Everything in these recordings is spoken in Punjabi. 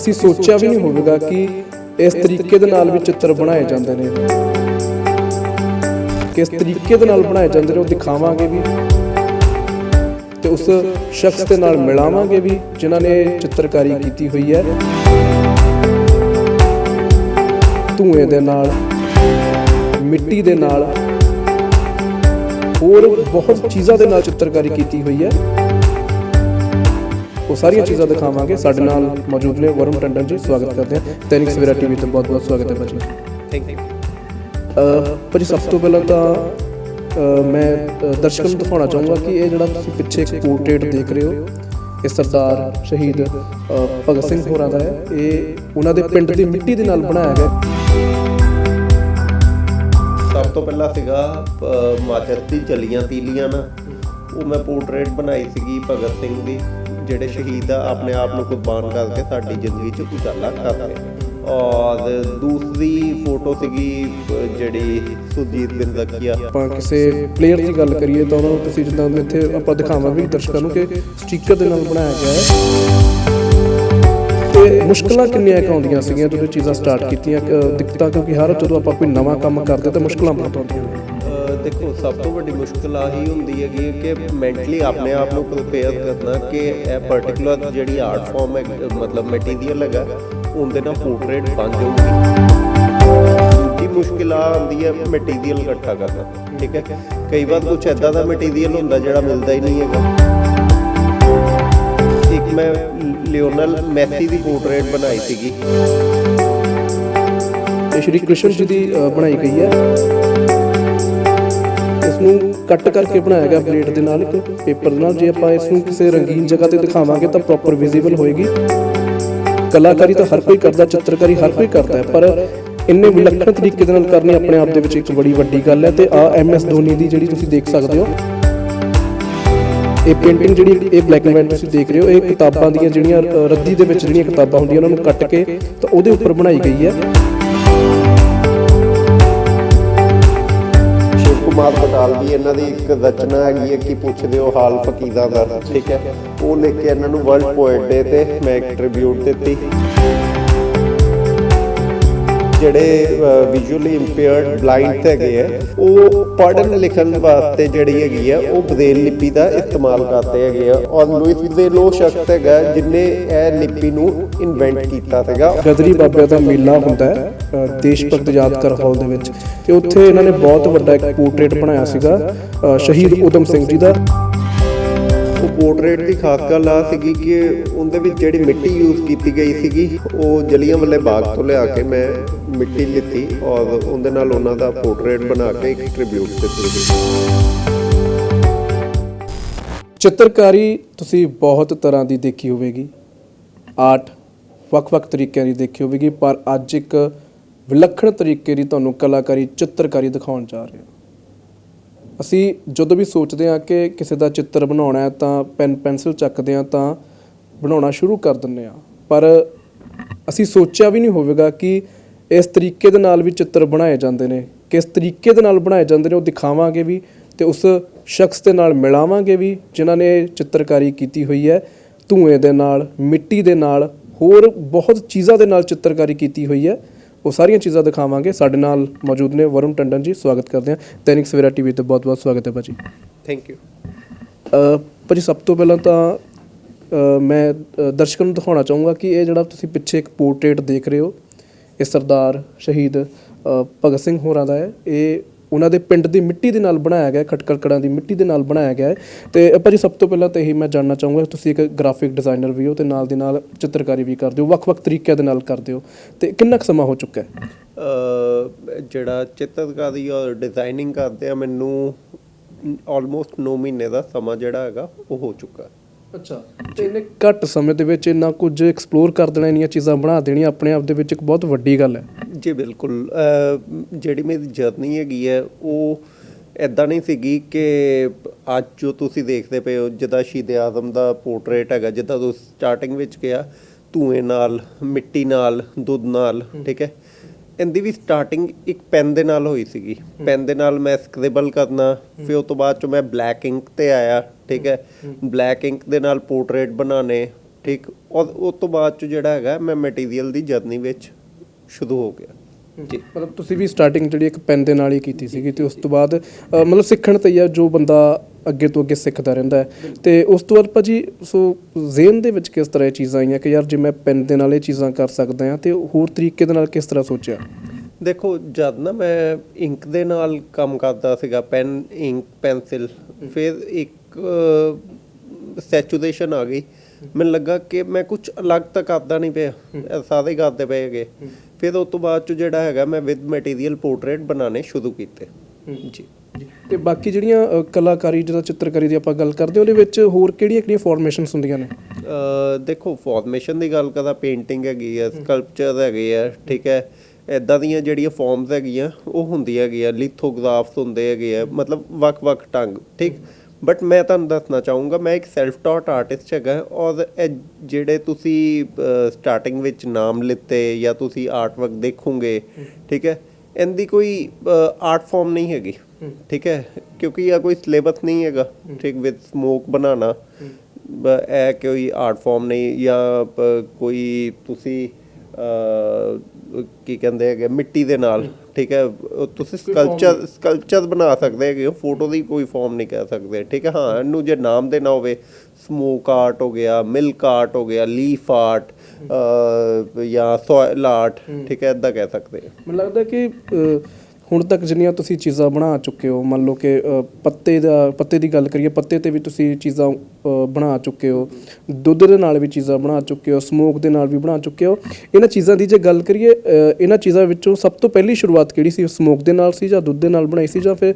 ਅਸੀਂ ਸੋਚਿਆ ਵੀ ਨਹੀਂ ਹੋਵੇਗਾ ਕਿ ਇਸ ਤਰੀਕੇ ਦੇ ਨਾਲ ਵੀ ਚਿੱਤਰ ਬਣਾਏ ਜਾਂਦੇ ਨੇ। ਕਿਸ ਤਰੀਕੇ ਦੇ ਨਾਲ ਬਣਾਏ ਜਾਂਦੇ ਨੇ ਉਹ ਦਿਖਾਵਾਂਗੇ ਵੀ। ਤੇ ਉਸ ਸ਼ਖਸ ਦੇ ਨਾਲ ਮਿਲਾਵਾਂਗੇ ਵੀ ਜਿਨ੍ਹਾਂ ਨੇ ਚਿੱਤਰਕਾਰੀ ਕੀਤੀ ਹੋਈ ਹੈ। ਧੂਏ ਦੇ ਨਾਲ ਮਿੱਟੀ ਦੇ ਨਾਲ ਹੋਰ ਬਹੁਤ ਚੀਜ਼ਾਂ ਦੇ ਨਾਲ ਚਿੱਤਰਕਾਰੀ ਕੀਤੀ ਹੋਈ ਹੈ। ਉਹ ਸਾਰੀਆਂ ਚੀਜ਼ਾਂ ਦਿਖਾਵਾਂਗੇ ਸਾਡੇ ਨਾਲ ਮੌਜੂਦ ਨੇ ਵਰੁਣ ਟੰਡਨ ਜੀ ਸਵਾਗਤ ਕਰਦੇ ਹਾਂ ਦੈਨਿਕ ਸਵੇਰਾ ਟੀਵੀ ਤੇ ਬਹੁਤ ਬਹੁਤ ਸਵਾਗਤ ਹੈ ਭਾਜੀ ਥੈਂਕ ਯੂ ਭਾਜੀ ਸਭ ਤੋਂ ਪਹਿਲਾਂ ਤਾਂ ਮੈਂ ਦਰਸ਼ਕਾਂ ਨੂੰ ਦਿਖਾਉਣਾ ਚਾਹੂੰਗਾ ਕਿ ਇਹ ਜਿਹੜਾ ਤੁਸੀਂ ਪਿੱਛੇ ਇੱਕ ਪੋਰਟਰੇਟ ਦੇਖ ਰਹੇ ਹੋ ਇਹ ਸਰਦਾਰ ਸ਼ਹੀਦ ਭਗਤ ਸਿੰਘ ਹੋਰਾਂ ਦਾ ਹੈ ਇਹ ਉਹਨਾਂ ਦੇ ਪਿੰਡ ਦੀ ਮਿੱਟੀ ਦੇ ਨਾਲ ਬਣਾਇਆ ਗਿਆ ਸਭ ਤੋਂ ਪਹਿਲਾਂ ਸੀਗਾ ਅ, ਮਾਚਰ ਦੀ ਜਲੀਆਂ ਤੀਲੀਆਂ ਨਾ ਉਹ ਮੈਂ ਪੋਰਟਰੇਟ ਬਣਾਈ ਸੀਗੀ ਭਗਤ ਸਿੰਘ ਦੀ ਜਿਹੜੇ ਸ਼ਹੀਦ ਆ, ਆਪਣੇ ਆਪ ਨੂੰ ਕੁਰਬਾਨ ਕਰਕੇ ਸਾਡੀ ਜ਼ਿੰਦਗੀ 'ਚ ਉਜਾਲਾ ਕਰਦੇ ਔਰ ਦੂਸਰੀ ਫੋਟੋ ਸੀਗੀ ਜਿਹੜੀ ਸੁਰਜੀਤ ਬਿੰਦ ਜ਼ਕੀਆ ਆਪਾਂ ਕਿਸੇ ਪਲੇਅਰ ਦੀ ਗੱਲ ਕਰੀਏ ਤਾਂ ਉਹਨਾਂ ਨੂੰ ਤੁਸੀਂ ਜਿੱਦਾਂ ਇੱਥੇ ਆਪਾਂ ਦਿਖਾਵਾਂ ਦਰਸ਼ਕਾਂ ਨੂੰ ਕਿ ਸਟicker ਦੇ ਨਾਲ ਬਣਾਇਆ ਗਿਆ ਹੈ। ਤੇ ਮੁਸ਼ਕਲਾਂ ਕਿੰਨੀਆਂ ਆਉਂਦੀਆਂ ਸੀਗੀਆਂ ਜਦੋਂ ਚੀਜ਼ਾਂ ਸਟਾਰਟ ਕੀਤੀਆਂ ਦਿੱਕਤਾਂ ਕਿਉਂਕਿ ਹਰ ਜਦੋਂ ਆਪਾਂ ਕੋਈ ਨਵਾਂ ਕੰਮ ਕਰਦੇ ਤਾਂ ਮੁਸ਼ਕਲਾਂ ਬਹੁਤ ਆਉਂਦੀਆਂ ਨੇ। ਦੇਖੋ, ਸਭ ਤੋਂ ਵੱਡੀ ਮੁਸ਼ਕਲ ਆਹੀ ਹੁੰਦੀ ਹੈਗੀ ਕਿ ਮੈਂਟਲੀ ਆਪਣੇ ਆਪ ਨੂੰ ਪ੍ਰਿਪੇਅਰ ਕਰਨਾ ਕਿ ਇਹ ਪਾਰਟਿਕੂਲਰ ਜਿਹੜੀ ਆਰਟ ਫਾਰਮ ਹੈ, ਮਤਲਬ ਮਟੀਰੀਅਲ ਹੈਗਾ, ਉਹਦੇ ਨਾਲ ਪੋਰਟਰੇਟ ਬਣ ਜਾਊਗੀ। ਦੂਜੀ ਮੁਸ਼ਕਿਲ ਆ ਆਉਂਦੀ ਹੈ ਮਟੀਰੀਅਲ ਇਕੱਠਾ ਕਰਨਾ, ਠੀਕ ਹੈ? ਕਈ ਵਾਰ ਕੁਝ ਐਦਾਂ ਦਾ ਮਟੀਰੀਅਲ ਹੁੰਦਾ ਜਿਹੜਾ ਮਿਲਦਾ ਹੀ ਨਹੀਂ ਹੈਗਾ। ਇੱਕ ਮੈਂ ਲਿਓਨਲ ਮੈਸੀ ਦੀ ਪੋਰਟਰੇਟ ਬਣਾਈ ਸੀਗੀ। ਸ਼੍ਰੀ ਕ੍ਰਿਸ਼ਨ ਜੀ ਦੀ ਬਣਾਈ ਗਈ ਹੈ। ਨੂੰ ਕੱਟ ਕਰਕੇ ਬਣਾਇਆ ਗਿਆ ਪਲੇਟ ਦੇ ਨਾਲ ਇੱਕ ਪੇਪਰ ਨਾਲ। ਜੇ ਆਪਾਂ ਇਸ ਨੂੰ ਕਿਸੇ ਰੰਗੀਨ ਜਗ੍ਹਾ ਤੇ ਦਿਖਾਵਾਂਗੇ ਤਾਂ ਪ੍ਰੋਪਰ ਵਿਜ਼ੀਬਲ ਹੋਏਗੀ। ਕਲਾਕਾਰੀ ਤਾਂ ਹਰ ਕੋਈ ਕਰਦਾ, ਚਿੱਤਰਕਾਰੀ ਹਰ ਕੋਈ ਕਰਦਾ ਹੈ, ਪਰ ਇੰਨੇ ਵਿਲੱਖਣ ਤਰੀਕੇ ਦੇ ਨਾਲ ਕਰਨੀ ਆਪਣੇ ਆਪ ਦੇ ਵਿੱਚ ਇੱਕ ਬੜੀ ਵੱਡੀ ਗੱਲ ਹੈ ਤੇ ਆ ਐਮ ਐਸ ਧੋਨੀ ਦੀ ਜਿਹੜੀ ਤੁਸੀਂ ਦੇਖ ਸਕਦੇ ਹੋ। ਇਹ ਪੇਂਟਿੰਗ ਜਿਹੜੀ ਇਹ ਬਲੈਕ ਐਂਡ ਵਾਈਟ ਤੁਸੀਂ ਦੇਖ ਰਹੇ ਹੋ, ਇਹ ਕਿਤਾਬਾਂ ਦੀਆਂ ਜਿਹੜੀਆਂ ਰੱਦੀ ਦੇ ਵਿੱਚ ਜਿਹੜੀਆਂ ਕਿਤਾਬਾਂ ਹੁੰਦੀਆਂ, ਉਹਨਾਂ ਨੂੰ ਕੱਟ ਕੇ ਤਾਂ ਉਹਦੇ ਉੱਪਰ ਬਣਾਈ ਗਈ ਹੈ। ਕੁਮਾਰ ਬਟਾਲ ਦੀ ਇਹਨਾਂ ਦੀ ਇੱਕ ਰਚਨਾ ਹੈਗੀ ਹੈ ਕਿ ਪੁੱਛਦੇ ਹੋ ਹਾਲ ਫਕੀਰਾਂ ਦਾ, ਠੀਕ ਹੈ? ਉਹ ਲਿਖ ਕੇ ਇਹਨਾਂ ਨੂੰ ਵਰਲਡ ਪੋਇਟ ਡੇ ਤੇ, ਮੈਂ ਇੱਕ ਟ੍ਰਿਬਿਊਟ ਦਿੱਤੀ। ਜਿਹੜੇ ਵਿਜ਼ੂਅਲੀ ਇੰਪੇਅਰਡ ਬਲਾਈਂਡ ਹੈਗੇ ਆ ਉਹ ਪੜ੍ਹਨ ਲਿਖਣ ਵਾਸਤੇ ਜਿਹੜੀ ਹੈਗੀ ਆ ਉਹ ਬ੍ਰੇਲ ਲਿਪੀ ਦਾ ਇਸਤੇਮਾਲ ਕਰਦੇ ਹੈਗੇ ਆ। ਔਰ ਲੂਇਸ ਬ੍ਰੇਲੋ ਸ਼ਖਸ ਹੈਗਾ ਜਿਨੇ ਇਹ ਲਿਪੀ ਨੂੰ ਇਨਵੈਂਟ ਕੀਤਾ ਸੀਗਾ। ਗਦਰੀ ਬਾਬਿਆਂ ਦਾ ਮੇਲਾ ਹੁੰਦਾ ਹੈ ਦੇਸ਼ ਭਗਤ ਯਾਦਗਾਰ ਹਾਲ ਦੇ ਵਿੱਚ। ਤੇ ਉੱਥੇ ਇਹਨਾਂ ਨੇ ਬਹੁਤ ਵੱਡਾ ਇੱਕ ਪੋਰਟਰੇਟ ਬਣਾਇਆ ਸੀਗਾ ਸ਼ਹੀਦ ਉਦਮ ਸਿੰਘ ਜੀ ਦਾ। ਉਹ ਪੋਰਟਰੇਟ ਦੀ ਖਾਸ ਗੱਲ ਆ ਸੀਗੀ ਕਿ ਉਹਦੇ ਵਿੱਚ ਜਿਹੜੀ ਮਿੱਟੀ ਯੂਜ਼ ਕੀਤੀ ਗਈ ਸੀਗੀ ਉਹ ਜਲੀਆਂਵਾਲੇ ਬਾਗ ਤੋਂ ਲਿਆ ਕੇ ਮੈਂ ਮਿੱਟੀ ਲਿੱਤੀ ਔਰ ਉਹਦੇ ਨਾਲ ਉਹਨਾਂ ਦਾ ਪੋਰਟਰੇਟ ਬਣਾ ਕੇ ਇੱਕ ਟ੍ਰਿਬਿਊਟ ਦਿੱਤੀ। ਚਿੱਤਰਕਾਰੀ ਤੁਸੀਂ ਬਹੁਤ ਤਰ੍ਹਾਂ ਦੀ ਦੇਖੀ ਹੋਵੇਗੀ। ਆਰਟ ਵੱਖ-ਵੱਖ ਤਰੀਕਿਆਂ ਦੀ ਦੇਖੀ ਹੋਵੇਗੀ, ਪਰ ਅੱਜ ਇੱਕ ਵਿਲੱਖਣ ਤਰੀਕੇ ਦੀ ਤੁਹਾਨੂੰ ਕਲਾਕਾਰੀ, ਚਿੱਤਰਕਾਰੀ ਦਿਖਾਉਣ ਜਾ ਰਹੇ ਹਾਂ। ਅਸੀਂ ਜਦੋਂ ਵੀ ਸੋਚਦੇ ਹਾਂ ਕਿ ਕਿਸੇ ਦਾ ਚਿੱਤਰ ਬਣਾਉਣਾ ਹੈ ਤਾਂ ਪੈਨ ਪੈਨਸਲ ਚੱਕਦੇ ਹਾਂ ਤਾਂ ਬਣਾਉਣਾ ਸ਼ੁਰੂ ਕਰ ਦਿੰਦੇ ਹਾਂ। ਪਰ ਅਸੀਂ ਸੋਚਿਆ ਵੀ ਨਹੀਂ ਹੋਵੇਗਾ ਕਿ ਇਸ ਤਰੀਕੇ ਦੇ ਨਾਲ ਵੀ ਚਿੱਤਰ ਬਣਾਏ ਜਾਂਦੇ ਨੇ। ਕਿਸ ਤਰੀਕੇ ਦੇ ਨਾਲ ਬਣਾਏ ਜਾਂਦੇ ਨੇ ਉਹ ਦਿਖਾਵਾਂਗੇ ਵੀ ਤੇ ਉਸ ਸ਼ਖਸ ਦੇ ਨਾਲ ਮਿਲਾਵਾਂਗੇ ਵੀ ਜਿਨ੍ਹਾਂ ਨੇ ਚਿੱਤਰਕਾਰੀ ਕੀਤੀ ਹੋਈ ਹੈ। ਧੂਏ ਦੇ ਨਾਲ ਮਿੱਟੀ ਦੇ ਨਾਲ ਹੋਰ ਬਹੁਤ ਚੀਜ਼ਾਂ ਦੇ ਨਾਲ ਚਿੱਤਰਕਾਰੀ ਕੀਤੀ ਹੋਈ ਹੈ। ਉਹ ਸਾਰੀਆਂ ਚੀਜ਼ਾਂ ਦਿਖਾਵਾਂਗੇ। ਸਾਡੇ ਨਾਲ ਮੌਜੂਦ ਨੇ ਵਰੁਣ ਟੰਡਨ ਜੀ ਸਵਾਗਤ ਕਰਦੇ ਹਾਂ। ਦੈਨਿਕ ਸਵੇਰਾ ਟੀਵੀ ਤੇ ਬਹੁਤ ਬਹੁਤ ਸਵਾਗਤ ਹੈ ਭਾਜੀ। ਥੈਂਕ ਯੂ ਭਾਜੀ ਸਭ ਤੋਂ ਪਹਿਲਾਂ ਤਾਂ ਮੈਂ ਦਰਸ਼ਕਾਂ ਨੂੰ ਦਿਖਾਉਣਾ ਚਾਹੂੰਗਾ ਕਿ ਇਹ ਜਿਹੜਾ ਤੁਸੀਂ ਪਿੱਛੇ ਇੱਕ ਪੋਰਟਰੇਟ ਦੇਖ ਰਹੇ ਹੋ ਇਹ ਸਰਦਾਰ ਸ਼ਹੀਦ ਭਗਤ ਸਿੰਘ ਹੋਰਾਂ ਦਾ ਹੈ। ਇਹ ਉਹਨਾਂ ਦੇ ਪਿੰਡ ਦੀ ਮਿੱਟੀ ਦੇ ਨਾਲ ਬਣਾਇਆ ਗਿਆ ਖਟਕੜਕੜਾਂ ਦੀ ਮਿੱਟੀ ਦੇ ਨਾਲ ਬਣਾਇਆ ਗਿਆ ਹੈ। ਤੇ ਅ, ਭਾਜੀ ਸਭ ਤੋਂ ਪਹਿਲਾਂ ਤਾਂ ਇਹੀ ਮੈਂ ਜਾਣਨਾ ਚਾਹੂੰਗਾ ਤੁਸੀਂ ਇੱਕ ਗ੍ਰਾਫਿਕ ਡਿਜ਼ਾਈਨਰ ਵੀ ਹੋ ਤੇ ਨਾਲ ਦੀ ਨਾਲ ਚਿੱਤਰਕਾਰੀ ਵੀ ਕਰਦੇ ਹੋ ਵੱਖ-ਵੱਖ ਤਰੀਕਿਆਂ ਦੇ ਨਾਲ ਕਰਦੇ ਹੋ। ਤੇ ਕਿੰਨਾ ਕੁ ਸਮਾਂ ਹੋ ਚੁੱਕਾ ਹੈ? ਜਿਹੜਾ ਚਿੱਤਰਕਾਰੀ ਔਰ ਡਿਜ਼ਾਈਨਿੰਗ ਕਰਦੇ ਆ ਮੈਨੂੰ ਆਲਮੋਸਟ 9 ਮਹੀਨੇ ਦਾ ਸਮਾਂ ਜਿਹੜਾ ਹੈਗਾ ਉਹ ਹੋ ਚੁੱਕਾ ਅੱਛਾ ਤੇ ਇਹਨੇ ਘੱਟ ਸਮੇਂ ਦੇ ਵਿੱਚ ਇੰਨਾ ਕੁਝ ਐਕਸਪਲੋਰ ਕਰ ਦੇਣਾ ਇੰਨੀਆਂ ਚੀਜ਼ਾਂ ਬਣਾ ਦੇਣੀਆਂ ਆਪਣੇ ਆਪ ਦੇ ਵਿੱਚ ਇੱਕ ਬਹੁਤ ਵੱਡੀ ਗੱਲ ਹੈ। ਜੀ ਬਿਲਕੁਲ। ਜਿਹੜੀ ਮੇਰੀ ਜਰਨੀ ਹੈਗੀ ਹੈ ਉਹ ਐਦਾਂ ਨਹੀਂ ਸੀਗੀ ਕਿ ਅੱਜ ਜੋ ਤੁਸੀਂ ਦੇਖਦੇ ਪਏ ਹੋ ਜਿੱਦਾਂ ਸ਼ਹੀਦ ਆਜ਼ਮ ਦਾ ਪੋਰਟਰੇਟ ਹੈਗਾ ਜਿੱਦਾਂ ਤੁਸੀਂ ਸਟਾਰਟਿੰਗ ਵਿੱਚ ਕਿਹਾ ਧੂਏ ਨਾਲ ਮਿੱਟੀ ਨਾਲ ਦੁੱਧ ਨਾਲ ਠੀਕ ਹੈ? ਇਹਦੀ ਵੀ ਸਟਾਰਟਿੰਗ ਇੱਕ ਪੈਨ ਦੇ ਨਾਲ ਹੋਈ ਸੀਗੀ। ਪੈਨ ਦੇ ਨਾਲ ਮੈਂ ਸਕ੍ਰਿਬਲ ਕਰਨਾ, ਫਿਰ ਉਸ ਤੋਂ ਬਾਅਦ ਚ ਮੈਂ ਬਲੈਕ ਇੰਕ ਤੇ ਆਇਆ, ਠੀਕ ਹੈ? ਬਲੈਕ ਇੰਕ ਦੇ ਨਾਲ ਪੋਰਟਰੇਟ ਬਣਾਉਣੇ, ਠੀਕ? ਔਰ ਉਸ ਤੋਂ ਬਾਅਦ ਚ ਜਿਹੜਾ ਹੈਗਾ, ਮੈਂ ਮਟੀਰੀਅਲ ਦੀ ਜਰਨੀ ਵਿੱਚ ਸ਼ੁਰੂ ਹੋ ਗਿਆ। ਜੀ, ਮਤਲਬ ਤੁਸੀਂ ਵੀ ਸਟਾਰਟਿੰਗ ਜਿਹੜੀ ਇੱਕ ਪੈਨ ਦੇ ਨਾਲ ਹੀ ਕੀਤੀ ਸੀਗੀ ਤੇ ਉਸ ਤੋਂ ਬਾਅਦ ਮਤਲਬ ਸਿੱਖਣ ਤੇ ਹੀ ਆ ਜੋ ਬੰਦਾ ਅੱਗੇ ਤੋਂ ਅੱਗੇ ਸਿੱਖਦਾ ਰਹਿੰਦਾ ਹੈ। ਤੇ ਉਸ ਤੋਂ ਬਾਅਦ ਭਾਜੀ ਸੋ ਜ਼ੇਨ ਦੇ ਵਿੱਚ ਕਿਸ ਤਰ੍ਹਾਂ ਇਹ ਚੀਜ਼ਾਂ ਆਈਆਂ ਕਿ ਯਾਰ ਜੇ ਮੈਂ ਪੈਨ ਦੇ ਨਾਲ ਇਹ ਚੀਜ਼ਾਂ ਕਰ ਸਕਦਾ ਹਾਂ ਤੇ ਹੋਰ ਤਰੀਕੇ ਦੇ ਨਾਲ ਕਿਸ ਤਰ੍ਹਾਂ ਸੋਚਿਆ? ਦੇਖੋ ਜਦ ਨਾ ਮੈਂ ਇੰਕ ਦੇ ਨਾਲ ਕੰਮ ਕਰਦਾ ਸੀਗਾ ਪੈਨ ਇੰਕ ਪੈਨਸਿਲ ਫਿਰ ਇੱਕ ਸੈਚੂਰੇਸ਼ਨ ਆ ਗਈ। ਮੈਨੂੰ ਲੱਗਾ ਕਿ ਮੈਂ ਕੁਝ ਅਲੱਗ ਤਾਂ ਕਰਦਾ ਨਹੀਂ ਪਿਆ ਸਾਰੇ ਕਰਦੇ ਪਏ ਹੈਗੇ। ਫਿਰ ਉਸ ਤੋਂ ਬਾਅਦ ਚ ਜਿਹੜਾ ਹੈਗਾ ਮੈਂ ਵਿਦ ਮਟੀਰੀਅਲ ਪੋਰਟਰੇਟ ਬਣਾਉਣੇ ਸ਼ੁਰੂ ਕੀਤੇ। ਜੀ। ਤੇ ਬਾਕੀ ਜਿਹੜੀਆਂ ਅ, ਕਲਾਕਾਰੀ ਜਿਹਦਾ ਚਿੱਤਰਕਾਰੀ ਦੀ ਆਪਾਂ ਗੱਲ ਕਰਦੇ ਹਾਂ ਉਹਦੇ ਵਿੱਚ ਹੋਰ ਕਿਹੜੀਆਂ ਕਿਹੜੀਆਂ ਫਾਰਮੇਸ਼ਨਸ ਹੁੰਦੀਆਂ ਨੇ? ਅ, ਦੇਖੋ ਫਾਰਮੇਸ਼ਨ ਦੀ ਗੱਲ ਕਰਾਂ ਪੇਂਟਿੰਗ ਹੈਗੀ ਆ ਸਕਲਪਚਰ ਹੈਗੇ ਆ ਠੀਕ ਹੈ। ਇਦਾਂ ਦੀਆਂ ਜਿਹੜੀਆਂ ਫਾਰਮਸ ਹੈਗੀਆਂ ਉਹ ਹੁੰਦੀਆਂ ਹੈਗੀਆਂ ਲਿਥੋਗ੍ਰਾਫਸ ਹੁੰਦੇ ਹੈਗੇ ਆ ਮਤਲਬ ਵੱਖ-ਵੱਖ ਢੰਗ ਠੀਕ? ਬਟ ਮੈਂ ਤੁਹਾਨੂੰ ਦੱਸਣਾ ਚਾਹੂੰਗਾ ਮੈਂ ਇੱਕ ਸੈਲਫ ਟਾਟ ਆਰਟਿਸਟ ਹੈਗਾ ਔਰ ਇਹ ਜਿਹੜੇ ਤੁਸੀਂ ਸਟਾਰਟਿੰਗ ਵਿੱਚ ਨਾਮ ਲਿੱਤੇ ਜਾਂ ਤੁਸੀਂ ਆਰਟ ਵਰਕ ਦੇਖੋਗੇ ਠੀਕ ਹੈ ਇਹਦੀ ਕੋਈ ਆਰਟ ਫਾਰਮ ਨਹੀਂ ਹੈਗੀ। ਠੀਕ ਹੈ? ਕਿਉਂਕਿ ਇਹ ਕੋਈ ਸਿਲੇਬਸ ਨਹੀਂ ਹੈਗਾ। ਠੀਕ ਵਿਦ ਸਮੋਕ ਬਣਾਉਣਾ। ਇਹ ਕੋਈ ਆਰਟ ਫਾਰਮ ਨਹੀਂ ਜਾਂ ਕੋਈ ਤੁਸੀਂ ਕੀ ਕਹਿੰਦੇ ਹੈਗੇ ਮਿੱਟੀ ਦੇ ਨਾਲ। ਠੀਕ ਹੈ ਉਹ ਤੁਸੀਂ ਸਕਲਪਚਰ ਸਕਲਪਚਰ ਬਣਾ ਸਕਦੇ ਹੈਗੇ ਹੋ ਫੋਟੋ ਦੀ ਕੋਈ ਫਾਰਮ ਨਹੀਂ ਕਹਿ ਸਕਦੇ ਠੀਕ ਹੈ ਹਾਂ ਇਹਨੂੰ ਜੇ ਨਾਮ ਦੇਣਾ ਹੋਵੇ ਸਮੋਕ ਆਰਟ ਹੋ ਗਿਆ ਮਿਲਕ ਆਰਟ ਹੋ ਗਿਆ ਲੀਫ ਆਰਟ ਜਾਂ ਸੋਇਲ ਆਰਟ ਠੀਕ ਹੈ ਇਦਾਂ ਕਹਿ ਸਕਦੇ ਮੈਨੂੰ ਲੱਗਦਾ ਕਿ ਹੁਣ ਤੱਕ ਜਿੰਨੀਆਂ ਤੁਸੀਂ ਚੀਜ਼ਾਂ ਬਣਾ ਚੁੱਕੇ ਹੋ ਮੰਨ ਲਓ ਕਿ ਪੱਤੇ ਦਾ ਪੱਤੇ ਦੀ ਗੱਲ ਕਰੀਏ ਪੱਤੇ ਤੇ ਵੀ ਤੁਸੀਂ ਚੀਜ਼ਾਂ ਬਣਾ ਚੁੱਕੇ ਹੋ ਦੁੱਧ ਦੇ ਨਾਲ ਵੀ ਚੀਜ਼ਾਂ ਬਣਾ ਚੁੱਕੇ ਹੋ ਸਮੋਕ ਦੇ ਨਾਲ ਵੀ ਬਣਾ ਚੁੱਕੇ ਹੋ ਇਹਨਾਂ ਚੀਜ਼ਾਂ ਦੀ ਜੇ ਗੱਲ ਕਰੀਏ ਇਹਨਾਂ ਚੀਜ਼ਾਂ ਵਿੱਚੋਂ ਸਭ ਤੋਂ ਪਹਿਲੀ ਸ਼ੁਰੂਆਤ ਕਿਹੜੀ ਸੀ? ਸਮੋਕ ਦੇ ਨਾਲ ਸੀ ਜਾਂ ਦੁੱਧ ਦੇ ਨਾਲ ਬਣਾਈ ਸੀ ਜਾਂ ਫਿਰ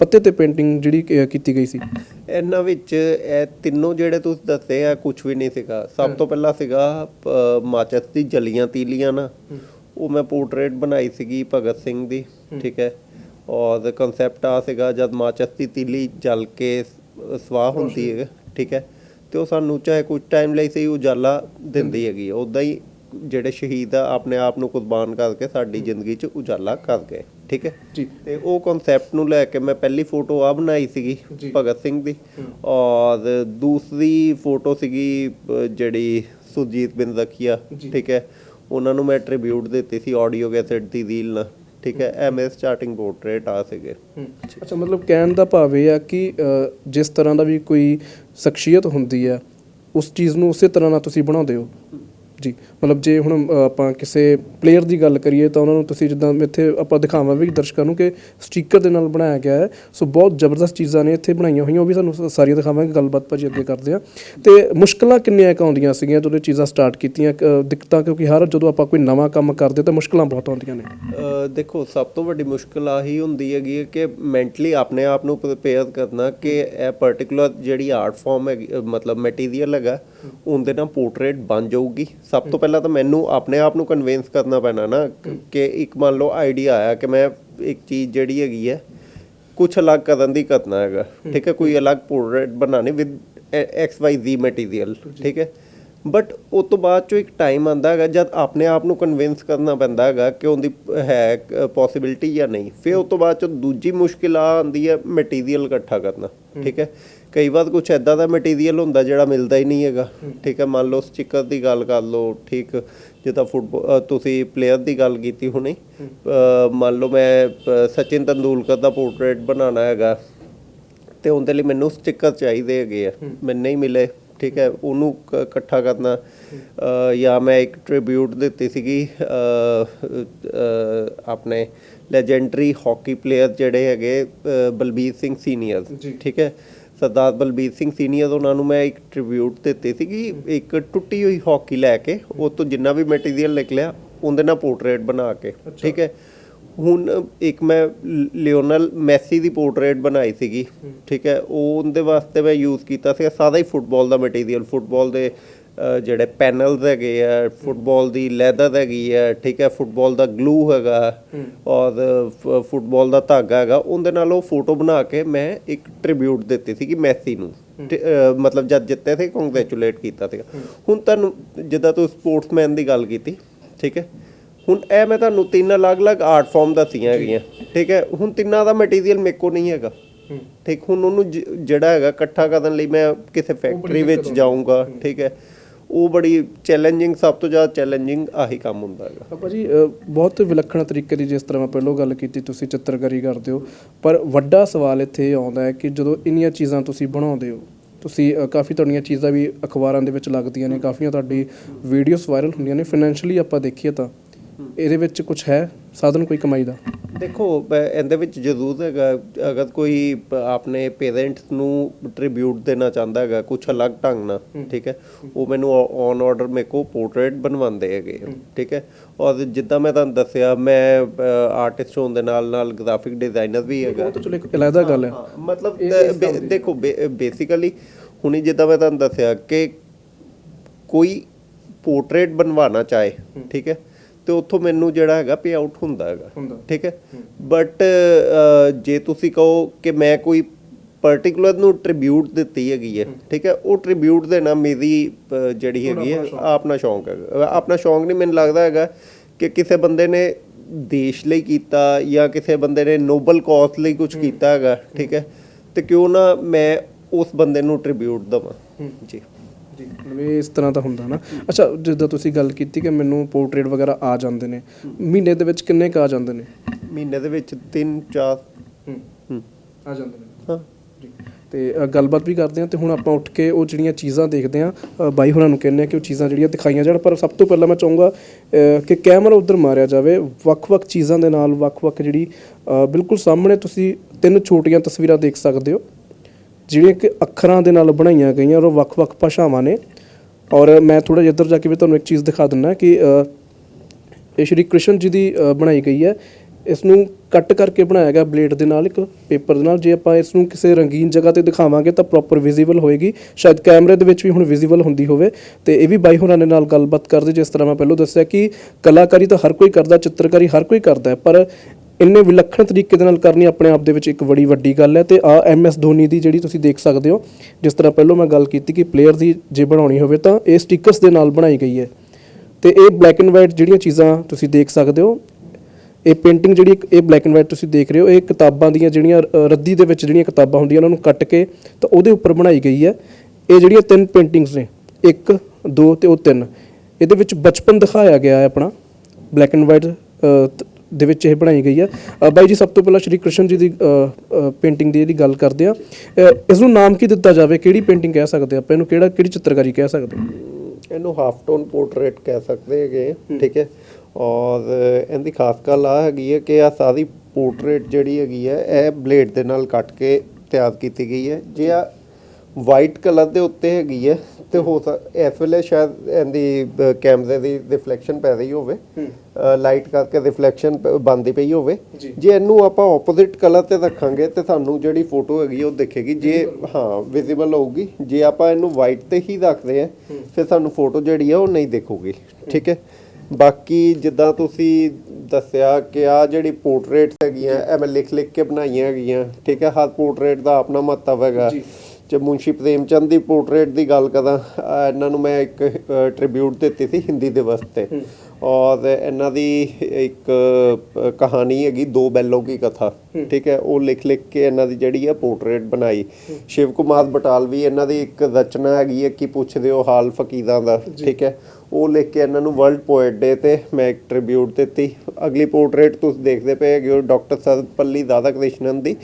ਪੱਤੇ ਤੇ ਪੇਂਟਿੰਗ ਜਿਹੜੀ ਕੀਤੀ ਗਈ ਸੀ? ਇਹਨਾਂ ਵਿੱਚ ਇਹ ਤਿੰਨੋਂ ਜਿਹੜੇ ਤੁਸੀਂ ਦੱਸੇ ਆ ਕੁਝ ਵੀ ਨਹੀਂ ਸੀਗਾ। ਸਭ ਤੋਂ ਪਹਿਲਾਂ ਸੀਗਾ ਮਾਚਸ ਦੀ ਜਲੀਆਂ ਤੀਲੀਆਂ ਨਾ। ਉਹ ਮੈਂ ਪੋਰਟਰੇਟ ਬਣਾਈ ਸੀਗੀ ਭਗਤ ਸਿੰਘ ਦੀ ਠੀਕ ਹੈ। ਔਰ ਕਨਸੈਪਟ ਆ ਸੀਗਾ ਜਦ ਮਾਚਸ ਦੀ ਤੀਲੀ ਜਲ ਕੇ ਸ- ਸਵਾਹ ਹੁੰਦੀ ਹੈ ਠੀਕ ਹੈ। ਤੇ ਉਹ ਸਾਨੂੰ ਚਾਹੇ ਕੁਝ ਟਾਈਮ ਲਈ ਸਹੀ ਉਜਾਲਾ ਦਿੰਦੀ ਹੈਗੀ ਉਦਾਂ ਹੀ ਜਿਹੜੇ ਸ਼ਹੀਦ ਆ ਆਪਣੇ ਆਪ ਨੂੰ ਕੁਰਬਾਨ ਕਰਕੇ ਸਾਡੀ ਜ਼ਿੰਦਗੀ 'ਚ ਉਜਾਲਾ ਕਰ ਗਏ ਠੀਕ ਹੈ। ਜੀ। ਤੇ ਉਹ ਕਨਸੈਪਟ ਨੂੰ ਲੈ ਕੇ ਮੈਂ ਪਹਿਲੀ ਫੋਟੋ ਆ ਬਣਾਈ ਸੀਗੀ ਭਗਤ ਸਿੰਘ ਦੀ। ਔਰ ਦੂਸਰੀ ਫੋਟੋ ਸੀਗੀ ਜਿਹੜੀ ਸੁਰਜੀਤ ਬਿੰਦ ਰਖੀਆ ਠੀਕ ਹੈ। ਉਹਨਾਂ ਨੂੰ ਮੈਂ ਟ੍ਰਿਬਿਊਟ ਦਿੱਤੀ ਸੀ ਆਡੀਓ ਗੈਸਟ ਦੀ ਰੀਲ ਨਾਲ, ਠੀਕ ਹੈ ਐ ਮੇਰੇ ਪੋਰਟਰੇਟ ਆ ਸੀਗੇ। ਅੱਛਾ, ਮਤਲਬ ਕਹਿਣ ਦਾ ਭਾਵ ਇਹ ਆ ਕਿ ਜਿਸ ਤਰ੍ਹਾਂ ਦਾ ਵੀ ਕੋਈ ਸ਼ਖਸੀਅਤ ਹੁੰਦੀ ਆ ਉਸ ਚੀਜ਼ ਨੂੰ ਉਸੇ ਤਰ੍ਹਾਂ ਨਾਲ ਤੁਸੀਂ ਬਣਾਉਂਦੇ ਹੋ? ਜੀ, ਮਤਲਬ ਜੇ ਹੁਣ ਆਪਾਂ ਕਿਸੇ ਪਲੇਅਰ ਦੀ ਗੱਲ ਕਰੀਏ ਤਾਂ ਉਹਨਾਂ ਨੂੰ ਤੁਸੀਂ ਜਿੱਦਾਂ ਇੱਥੇ ਆਪਾਂ ਦਿਖਾਵਾਂ ਵੀ ਦਰਸ਼ਕਾਂ ਨੂੰ ਕਿ ਸਟicker ਦੇ ਨਾਲ ਬਣਾਇਆ ਗਿਆ ਹੈ। ਸੋ ਬਹੁਤ ਜ਼ਬਰਦਸਤ ਚੀਜ਼ਾਂ ਨੇ ਇੱਥੇ ਬਣਾਈਆਂ ਹੋਈਆਂ, ਉਹ ਵੀ ਸਾਨੂੰ ਸ- ਸਾਰੀਆਂ ਦਿਖਾਵਾਂਗੇ, ਗੱਲਬਾਤ ਭਾਜੀ ਅੱਗੇ ਕਰਦੇ ਆ ਤੇ ਮੁਸ਼ਕਲਾਂ ਕਿੰਨੀਆਂ ਕੁ ਆਉਂਦੀਆਂ ਸੀਗੀਆਂ ਜਦੋਂ ਇਹ ਚੀਜ਼ਾਂ ਸਟਾਰਟ ਕੀਤੀਆਂ, ਕ- ਦਿੱਕਤਾਂ, ਕਿਉਂਕਿ ਹਰ ਜਦੋਂ ਆਪਾਂ ਕੋਈ ਨਵਾਂ ਕੰਮ ਕਰਦੇ ਤਾਂ ਮੁਸ਼ਕਲਾਂ ਬਹੁਤ ਆਉਂਦੀਆਂ ਨੇ। ਦੇਖੋ, ਸਭ ਤੋਂ ਵੱਡੀ ਮੁਸ਼ਕਲ ਆਹੀ ਹੁੰਦੀ ਹੈਗੀ ਕਿ ਮੈਂਟਲੀ ਆਪਣੇ ਆਪ ਨੂੰ ਪ੍ਰਿਪੇਅਰ ਕਰਨਾ ਕਿ ਇਹ ਪਾਰਟਿਕੂਲਰ ਜਿਹੜੀ ਆਰਟ ਫਾਰਮ ਹੈਗੀ ਮਤਲਬ ਮਟੀਰੀਅਲ ਹੈਗਾ ਉਹਦੇ ਨਾਲ ਪੋਰਟਰੇਟ ਬਣ ਜਾਊਗੀ। ਸਭ ਤੋਂ ਪਹਿਲਾਂ ਤਾਂ ਮੈਨੂੰ ਆਪਣੇ ਆਪ ਨੂੰ ਕਨਵਿੰਸ ਕਰਨਾ ਪੈਣਾ ਨਾ ਕਿ ਇੱਕ ਮੰਨ ਲਓ ਆਈਡੀਆ ਆਇਆ ਕਿ ਮੈਂ ਇੱਕ ਚੀਜ਼ ਜਿਹੜੀ ਹੈਗੀ ਹੈ ਕੁਝ ਅਲੱਗ ਕਰਨ ਦੀ ਕਰਨਾ ਹੈਗਾ। ਠੀਕ ਹੈ ਕੋਈ ਅਲੱਗ ਪੋਰਟਰੇਟ ਬਣਾਣੀ with X Y Z. Material ਠੀਕ ਹੈ ਬਟ ਉਸ ਤੋਂ ਬਾਅਦ ਚੋਂ ਇੱਕ ਟਾਈਮ ਆਂਦਾ ਹੈਗਾ ਜਦ ਆਪਣੇ ਆਪ ਨੂੰ ਕਨਵਿੰਸ ਕਰਨਾ ਪੈਂਦਾ ਹੈਗਾ ਕਿ ਉਹਦੀ ਹੈ ਪੋਸਿਬਿਲਿਟੀ ਜਾਂ ਨਹੀਂ। ਫਿਰ ਉਸ ਤੋਂ ਬਾਅਦ ਚੋਂ ਦੂਜੀ ਮੁਸ਼ਕਿਲ ਆ ਆਉਂਦੀ ਹੈ ਮਟੀਰੀਅਲ ਇਕੱਠਾ ਕਰਨਾ। ਠੀਕ ਹੈ ਕਈ ਵਾਰ ਕੁਝ ਐਦਾਂ ਦਾ ਮਟੀਰੀਅਲ ਹੁੰਦਾ ਜਿਹੜਾ ਮਿਲਦਾ ਹੀ ਨਹੀਂ ਹੈਗਾ। ਠੀਕ ਹੈ ਮੰਨ ਲਓ ਸਟicker ਦੀ ਗੱਲ ਕਰ ਲਓ ਠੀਕ ਜਿੱਦਾਂ ਫੁੱਟਬਾਲ ਤੁਸੀਂ ਪਲੇਅਰ ਦੀ ਗੱਲ ਕੀਤੀ ਹੁਣੇ ਮੰਨ ਲਓ ਮੈਂ ਸਚਿਨ ਤੰਦੂਲਕਰ ਦਾ ਪੋਰਟਰੇਟ ਬਣਾਉਣਾ ਹੈਗਾ ਤੇ ਉਹਦੇ ਲਈ ਮੈਨੂੰ ਸਟicker ਚਾਹੀਦੇ ਹੈਗੇ ਆ ਮੈਨੂੰ ਨਹੀਂ ਮਿਲੇ ਠੀਕ ਹੈ ਉਹਨੂੰ ਇਕੱਠਾ ਕਰਨਾ ਜਾਂ ਮੈਂ ਇੱਕ ਟ੍ਰਿਬਿਊਟ ਦਿੱਤੀ ਸੀਗੀ ਆਪਣੇ ਲੈਜੈਂਡਰੀ ਹਾਕੀ ਪਲੇਅਰ ਜਿਹੜੇ ਹੈਗੇ ਬਲਬੀਰ ਸਿੰਘ ਸੀਨੀਅਰ ਠੀਕ ਹੈ ਸਰਦਾਰ ਬਲਬੀਰ ਸਿੰਘ ਸੀਨੀਅਰ ਉਹਨਾਂ ਨੂੰ ਮੈਂ ਇੱਕ ਟ੍ਰਿਬਿਊਟ ਦਿੱਤੀ ਸੀਗੀ। ਇੱਕ ਟੁੱਟੀ ਹੋਈ ਹਾਕੀ ਲੈ ਕੇ ਉਹ ਤੋਂ ਜਿੰਨਾ ਵੀ ਮਟੀਰੀਅਲ ਨਿਕਲਿਆ ਉਹਦੇ ਨਾਲ ਪੋਰਟਰੇਟ ਬਣਾ ਕੇ ਠੀਕ ਹੈ। ਹੁਣ ਇੱਕ ਮੈਂ ਲਿਓਨਲ ਮੈਸੀ ਦੀ ਪੋਰਟਰੇਟ ਬਣਾਈ ਸੀਗੀ ਠੀਕ ਹੈ। ਉਹ ਉਹਦੇ ਵਾਸਤੇ ਮੈਂ ਯੂਜ਼ ਕੀਤਾ ਸੀ ਸਾਰਾ ਹੀ ਫੁੱਟਬਾਲ ਦਾ ਮਟੀਰੀਅਲ ਫੁੱਟਬਾਲ ਦੇ ਜਿਹੜੇ ਪੈਨਲਸ ਹੈਗੇ ਆ ਫੁੱਟਬਾਲ ਦੀ ਲੈਦਰ ਹੈਗੀ ਆ ਠੀਕ ਹੈ ਫੁੱਟਬਾਲ ਦਾ ਗਲੂ ਹੈਗਾ ਔਰ ਫੁੱਟਬਾਲ ਦਾ ਧਾਗਾ ਹੈਗਾ ਉਹਦੇ ਨਾਲ ਉਹ ਫੋਟੋ ਬਣਾ ਕੇ ਮੈਂ ਇੱਕ ਟ੍ਰਿਬਿਊਟ ਦਿੱਤੀ ਸੀ ਕਿ ਮੈਸੀ ਨੂੰ ਮਤਲਬ ਜਦ ਜਿੱਤੇ ਸੀ ਕੰਗ੍ਰੈਚੁਲੇਟ ਕੀਤਾ ਸੀਗਾ। ਹੁਣ ਤੁਹਾਨੂੰ ਜਿੱਦਾਂ ਤੂੰ ਸਪੋਰਟਸਮੈਨ ਦੀ ਗੱਲ ਕੀਤੀ ਠੀਕ ਹੈ ਹੁਣ ਇਹ ਮੈਂ ਤੁਹਾਨੂੰ ਤਿੰਨ ਅਲੱਗ-ਅਲੱਗ ਆਰਟ ਫਾਰਮ ਦੱਸੀਆਂ ਹੈਗੀਆਂ ਠੀਕ ਹੈ ਹੁਣ ਤਿੰਨਾਂ ਦਾ ਮਟੀਰੀਅਲ ਮੇਰੇ ਕੋਲ ਨਹੀਂ ਹੈਗਾ। ਠੀਕ ਹੁਣ ਉਹਨੂੰ ਜਿਹੜਾ ਹੈਗਾ ਇਕੱਠਾ ਕਰਨ ਲਈ ਮੈਂ ਕਿਸੇ ਫੈਕਟਰੀ ਵਿੱਚ ਜਾਊਂਗਾ ਠੀਕ ਹੈ ਉਹ ਬੜੀ ਚੈਲੰਜਿੰਗ ਸਭ ਤੋਂ ਜ਼ਿਆਦਾ ਚੈਲੰਜਿੰਗ ਆਹੀ ਕੰਮ ਹੁੰਦਾ ਹੈਗਾ। ਪਾਪਾ ਜੀ ਬਹੁਤ ਵਿਲੱਖਣ ਤਰੀਕੇ ਦੀ ਜਿਸ ਤਰ੍ਹਾਂ ਮੈਂ ਪਹਿਲਾਂ ਗੱਲ ਕੀਤੀ, ਤੁਸੀਂ ਚਿੱਤਰਕਾਰੀ ਕਰਦੇ ਹੋ, ਪਰ ਵੱਡਾ ਸਵਾਲ ਇੱਥੇ ਇਹ ਆਉਂਦਾ ਹੈ ਕਿ ਜਦੋਂ ਇੰਨੀਆਂ ਚੀਜ਼ਾਂ ਤੁਸੀਂ ਬਣਾਉਂਦੇ ਹੋ, ਤੁਸੀਂ ਕਾਫੀ ਤੁਹਾਡੀਆਂ ਚੀਜ਼ਾਂ ਵੀ ਅਖਬਾਰਾਂ ਦੇ ਵਿੱਚ ਲੱਗਦੀਆਂ ਨੇ, ਕਾਫੀਆਂ ਤੁਹਾਡੀ ਵੀਡੀਓਜ਼ ਵਾਇਰਲ ਹੁੰਦੀਆਂ ਨੇ ਫਾਈਨੈਂਸ਼ੀਅਲੀ ਆਪਾਂ ਦੇਖੀਏ ਤਾਂ ਇਹਦੇ ਵਿੱਚ ਕੁਝ ਹੈ? ਸਾਧਨ ਕੋਈ ਕਮਾਈ ਦਾ? ਦੇਖੋ ਇਹਦੇ ਵਿੱਚ ਜ਼ਰੂਰ ਹੈਗਾ। ਅਗਰ ਕੋਈ ਆਪਣੇ ਪੇਰੈਂਟਸ ਨੂੰ ਟ੍ਰਿਬਿਊਟ ਦੇਣਾ ਚਾਹੁੰਦਾ ਹੈਗਾ ਕੁਝ ਅਲੱਗ ਢੰਗ ਨਾਲ ਠੀਕ ਹੈ? ਉਹ ਮੈਨੂੰ ਔਨ ਆਰਡਰ ਮੇਰੇ ਕੋ ਪੋਰਟਰੇਟ ਬਣਵਾਉਂਦੇ ਹੈਗੇ ਠੀਕ ਹੈ? ਔਰ ਜਿੱਦਾਂ ਮੈਂ ਤੁਹਾਨੂੰ ਦੱਸਿਆ ਮੈਂ ਆਰਟਿਸਟ ਹੋਣ ਦੇ ਨਾਲ ਨਾਲ ਗ੍ਰਾਫਿਕ ਡਿਜ਼ਾਈਨਰ ਵੀ ਹੈਗਾ। ਉਹ ਤਾਂ ਚਲੋ ਇੱਕ ਅਲੱਗਾ ਗੱਲ ਹੈ। ਮਤਲਬ ਦੇਖੋ ਬੇਸਿਕਲੀ ਹੁਣੀ ਜਿੱਦਾਂ ਮੈਂ ਤੁਹਾਨੂੰ ਦੱਸਿਆ ਕਿ ਕੋਈ ਪੋਰਟਰੇਟ ਬਣਵਾਉਣਾ ਚਾਹੇ ਠੀਕ ਹੈ? ਤੇ ਉੱਥੋਂ ਮੈਨੂੰ ਜਿਹੜਾ ਹੈਗਾ ਪੇ ਆਊਟ ਹੁੰਦਾ ਹੈਗਾ। ਠੀਕ ਹੈ? ਬਟ ਜੇ ਤੁਸੀਂ ਕਹੋ ਕਿ ਮੈਂ ਕੋਈ ਪਾਰਟਿਕੂਲਰ ਨੂੰ ਟ੍ਰਿਬਿਊਟ ਦਿੱਤੀ ਹੈਗੀ ਹੈ ਠੀਕ ਹੈ? ਉਹ ਟ੍ਰਿਬਿਊਟ ਦੇਣਾ ਮੇਰੀ ਅ, ਜਿਹੜੀ ਹੈਗੀ ਹੈ ਆਪਣਾ ਸ਼ੌਂਕ। ਹੈਗਾ। ਆਪਣਾ ਸ਼ੌਂਕ ਨਹੀਂ ਮੈਨੂੰ ਲੱਗਦਾ ਹੈਗਾ ਕਿ ਕਿਸੇ ਬੰਦੇ ਨੇ ਦੇਸ਼ ਲਈ ਕੀਤਾ ਜਾਂ ਕਿਸੇ ਬੰਦੇ ਨੇ ਨੋਬਲ ਕਾਜ਼ ਲਈ ਕੁਝ ਕੀਤਾ ਹੈਗਾ ਠੀਕ ਹੈ? ਤੇ ਕਿਉਂ ਨਾ ਮੈਂ ਉਸ ਬੰਦੇ ਨੂੰ ਟ੍ਰਿਬਿਊਟ ਦਵਾਂ। ਜੀ। ਮਤਲਬ ਇਹ ਇਸ ਤਰ੍ਹਾਂ ਦਾ ਹੁੰਦਾ ਨਾ। ਅੱਛਾ ਜਿੱਦਾਂ ਤੁਸੀਂ ਗੱਲ ਕੀਤੀ ਕਿ ਮੈਨੂੰ ਪੋਰਟਰੇਟ ਵਗੈਰਾ ਆ ਜਾਂਦੇ ਨੇ। ਮਹੀਨੇ ਦੇ ਵਿੱਚ ਕਿੰਨੇ ਕ ਆ ਜਾਂਦੇ ਨੇ? ਮਹੀਨੇ ਦੇ ਵਿੱਚ 3 4 ਹੂੰ। ਹੂੰ। ਆ ਜਾਂਦੇ ਨੇ। ਹਾਂ। ਤੇ ਗੱਲਬਾਤ ਵੀ ਕਰਦੇ ਹਾਂ ਤੇ ਹੁਣ ਆਪਾਂ ਉੱਠ ਕੇ ਉਹ ਜਿਹੜੀਆਂ ਚੀਜ਼ਾਂ ਦੇਖਦੇ ਅ, ਬਾਈ ਹੋਰਾਂ ਨੂੰ ਕਹਿੰਦੇ ਆ ਕਿ ਉਹ ਚੀਜ਼ਾਂ ਜਿਹੜੀਆਂ ਦਿਖਾਈਆਂ ਜਾਣ। ਪਰ ਸਭ ਤੋਂ ਪਹਿਲਾਂ ਮੈਂ ਚਾਹੂੰਗਾ ਕਿ ਕੈਮਰਾ ਉਧਰ ਮਾਰਿਆ ਜਾਵੇ। ਵੱਖ-ਵੱਖ ਚੀਜ਼ਾਂ ਦੇ ਨਾਲ ਵੱਖ-ਵੱਖ ਜਿਹੜੀ ਬਿਲਕੁਲ ਸਾਹਮਣੇ ਤੁਸੀਂ ਤਿੰਨ ਛੋਟੀਆਂ ਤਸਵੀਰਾਂ ਦੇਖ ਸਕਦੇ ਹੋ। ਜਿਹੜੀਆਂ ਕਿ ਅੱਖਰਾਂ ਦੇ ਨਾਲ ਬਣਾਈਆਂ ਗਈਆਂ ਔਰ ਉਹ ਵੱਖ-ਵੱਖ ਭਾਸ਼ਾਵਾਂ ਨੇ। ਔਰ ਮੈਂ ਥੋੜਾ ਜਿਹਾ ਇੱਧਰ ਜਾ ਕੇ ਵੀ ਤੁਹਾਨੂੰ ਇੱਕ ਚੀਜ਼ ਦਿਖਾ ਦਿੰਦਾ ਕਿ ਇਹ ਸ਼੍ਰੀ ਕ੍ਰਿਸ਼ਨ ਜੀ ਦੀ ਬਣਾਈ ਗਈ ਹੈ। ਇਸ ਨੂੰ ਕੱਟ ਕਰਕੇ ਬਣਾਇਆ ਗਿਆ ਬਲੇਡ ਦੇ ਨਾਲ, ਇੱਕ ਪੇਪਰ ਦੇ ਨਾਲ। ਜੇ ਆਪਾਂ ਇਸ ਨੂੰ ਕਿਸੇ ਰੰਗੀਨ ਜਗ੍ਹਾ ਤੇ ਦਿਖਾਵਾਂਗੇ ਤਾਂ ਪ੍ਰੋਪਰ ਵਿਜ਼ੀਬਲ ਹੋਏਗੀ। ਸ਼ਾਇਦ ਕੈਮਰੇ ਦੇ ਵਿੱਚ ਵੀ ਹੁਣ ਵਿਜ਼ੀਬਲ ਹੁੰਦੀ ਹੋਵੇ। ਤੇ ਇਹ ਵੀ ਬਾਈ ਹੋਰਾਂ ਦੇ ਨਾਲ ਗੱਲਬਾਤ ਕਰਦੇ, ਜਿਸ ਤਰ੍ਹਾਂ ਮੈਂ ਪਹਿਲਾਂ ਦੱਸਿਆ ਕਿ ਕਲਾਕਾਰੀ ਤਾਂ ਹਰ ਕੋਈ ਕਰਦਾ, ਚਿੱਤਰਕਾਰੀ ਹਰ ਕੋਈ ਕਰਦਾ ਪਰ ਇੰਨੇ ਵਿਲੱਖਣ ਤਰੀਕੇ ਦੇ ਨਾਲ ਕਰਨੀ ਆਪਣੇ ਆਪ ਦੇ ਵਿੱਚ ਇੱਕ ਬੜੀ ਵੱਡੀ ਗੱਲ ਹੈ ਤੇ ਆ ਐਮ ਐਸ ਧੋਨੀ ਦੀ ਜਿਹੜੀ ਤੁਸੀਂ ਦੇਖ ਸਕਦੇ ਹੋ, ਜਿਸ ਤਰ੍ਹਾਂ ਪਹਿਲਾਂ ਮੈਂ ਗੱਲ ਕੀਤੀ ਕਿ ਪਲੇਅਰ ਦੀ ਜੇ ਬਣਾਉਣੀ ਹੋਵੇ ਤਾਂ ਇਹ ਸਟਿਕਰਸ ਦੇ ਨਾਲ ਬਣਾਈ ਗਈ ਹੈ। ਤੇ ਇਹ ਬਲੈਕ ਐਂਡ ਵਾਈਟ ਜਿਹੜੀਆਂ ਚੀਜ਼ਾਂ ਤੁਸੀਂ ਦੇਖ ਸਕਦੇ ਹੋ, ਇਹ ਪੇਂਟਿੰਗ ਜਿਹੜੀ ਇਹ ਬਲੈਕ ਐਂਡ ਵਾਈਟ ਤੁਸੀਂ ਦੇਖ ਰਹੇ ਹੋ, ਇਹ ਕਿਤਾਬਾਂ ਦੀਆਂ ਜਿਹੜੀਆਂ ਰੱਦੀ ਦੇ ਵਿੱਚ ਜਿਹੜੀਆਂ ਕਿਤਾਬਾਂ ਹੁੰਦੀਆਂ ਉਹਨਾਂ ਨੂੰ ਕੱਟ ਕੇ ਤਾਂ ਉਹਦੇ ਉੱਪਰ ਬਣਾਈ ਗਈ ਹੈ। ਇਹ ਜਿਹੜੀਆਂ ਤਿੰਨ ਪੇਂਟਿੰਗਸ ਨੇ, ਇੱਕ, ਦੋ ਤੇ ਉਹ ਤਿੰਨ। ਇਹਦੇ ਵਿੱਚ ਬਚਪਨ ਦਿਖਾਇਆ ਗਿਆ ਹੈ ਆਪਣਾ ਬਲੈਕ ਐਂਡ ਵਾਈਟ ਦੇ ਵਿੱਚ ਇਹ ਬਣਾਈ ਗਈ ਹੈ। ਬਾਈ ਜੀ, ਸਭ ਤੋਂ ਪਹਿਲਾਂ ਸ਼੍ਰੀ ਕ੍ਰਿਸ਼ਨ ਜੀ ਦੀ ਪੇਂਟਿੰਗ ਦੀ ਜਿਹੜੀ ਗੱਲ ਕਰਦੇ ਆ ਇਸ ਨੂੰ ਨਾਮ ਕੀ ਦਿੱਤਾ ਜਾਵੇ? ਕਿਹੜੀ ਪੇਂਟਿੰਗ ਕਹਿ ਸਕਦੇ ਆਪਾਂ? ਇਹਨੂੰ ਕਿਹੜਾ, ਕਿਹੜੀ ਚਿੱਤਰਕਾਰੀ ਕਹਿ ਸਕਦੇ ਇਹਨੂੰ ਹਾਫ ਟੋਨ ਪੋਰਟਰੇਟ ਕਹਿ ਸਕਦੇ ਹੈਗੇ, ਠੀਕ ਹੈ? ਔਰ ਇਹਦੀ ਖਾਸ ਗੱਲ ਆ ਹੈਗੀ ਹੈ ਕਿ ਆ ਸਾਰੀ ਪੋਰਟਰੇਟ ਜਿਹੜੀ ਹੈਗੀ ਹੈ, ਇਹ ਬਲੇਡ ਦੇ ਨਾਲ ਕੱਟ ਕੇ ਤਿਆਰ ਕੀਤੀ ਗਈ ਹੈ। ਜੇ ਆ ਵਾਈਟ ਕਲਰ ਦੇ ਉੱਤੇ ਹੈਗੀ ਹੈ ਤੇ ਹੋ ਸਕ ਇਸ ਵੇਲੇ ਸ਼ਾਇਦ ਇਹਦੀ ਕੈਮਰੇ ਦੀ ਰਿਫਲੈਕਸ਼ਨ ਪੈ ਰਹੀ ਹੋਵੇ। ਲਾਈਟ ਕਰਕੇ ਰਿਫਲੈਕਸ਼ਨ ਬੰਦੀ ਪਈ ਹੋਵੇ। ਜੇ। ਇਹਨੂੰ ਆਪਾਂ ਆਪੋਜ਼ਿਟ ਕਲਰ ਤੇ ਰੱਖਾਂਗੇ ਤੇ ਸਾਨੂੰ ਜਿਹੜੀ ਫੋਟੋ ਹੈਗੀ ਉਹ ਦਿਖੇਗੀ। ਜੇ ਹਾਂ ਵਿਜ਼ੀਬਲ ਹੋਊਗੀ। ਜੇ ਆਪਾਂ ਇਹਨੂੰ ਵਾਈਟ ਤੇ ਹੀ ਰੱਖਦੇ ਆ ਫਿਰ ਸਾਨੂੰ ਫੋਟੋ ਜਿਹੜੀ ਆ ਉਹ ਨਹੀਂ ਦਿਖੂਗੀ। ਠੀਕ ਹੈ? ਬਾਕੀ ਜਿੱਦਾਂ ਤੁਸੀਂ ਦੱਸਿਆ ਕਿ ਆ ਜਿਹੜੀ ਪੋਰਟਰੇਟਸ ਹੈਗੀਆਂ ਮੈਂ ਲਿਖ ਲਿਖ ਕੇ ਬਣਾਈਆਂ ਹੈਗੀਆਂ। ਠੀਕ ਹੈ? ਹਰ ਪੋਰਟਰੇਟ ਦਾ ਆਪਣਾ ਮਹੱਤਵ ਹੈਗਾ। ਜੇ ਮੁੰਸ਼ੀ ਪ੍ਰੇਮ ਦੀ ਪੋਰਟਰੇਟ ਦੀ ਗੱਲ ਕਰਾਂ ਇਹਨਾਂ ਨੂੰ ਮੈਂ ਇੱਕ ਟ੍ਰਿਬਿਊਟ ਦਿੱਤੀ ਸੀ ਹਿੰਦੀ ਦਿਵਸ ਤੇ ਔਰ ਇਹਨਾਂ ਦੀ ਇੱਕ ਕਹਾਣੀ ਹੈਗੀ ਦੋ ਬੈਲੋਂ ਕੀ ਕਥਾ। ਠੀਕ ਹੈ ਉਹ ਲਿਖ ਲਿਖ ਕੇ ਇਹਨਾਂ ਦੀ ਜਿਹੜੀ ਹੈ ਪੋਰਟਰੇਟ ਬਣਾਈ। ਸ਼ਿਵ ਕੁਮਾਰ ਬਟਾਲਵੀ ਇਹਨਾਂ ਦੀ ਇੱਕ ਰਚਨਾ ਹੈਗੀ ਹੈ ਕਿ ਪੁੱਛਦੇ ਹੋ ਹਾਲ ਫਕੀਰਾਂ ਦਾ। ਠੀਕ ਹੈ ਉਹ ਲਿਖ ਕੇ ਇਹਨਾਂ ਨੂੰ ਵਰਲਡ ਪੋਇਟ ਡੇ ਤੇ ਮੈਂ ਇੱਕ ਟ੍ਰਿਬਿਊਟ ਦਿੱਤੀ। ਅਗਲੀ ਪੋਰਟਰੇਟ ਤੁਸੀਂ ਦੇਖਦੇ ਪਏ ਹੋ ਡਾਕਟਰ ਸਰਪੱਲੀ ਦਾਦਾ ਕ੍ਰਿਸ਼ਨਨ ਦੀ।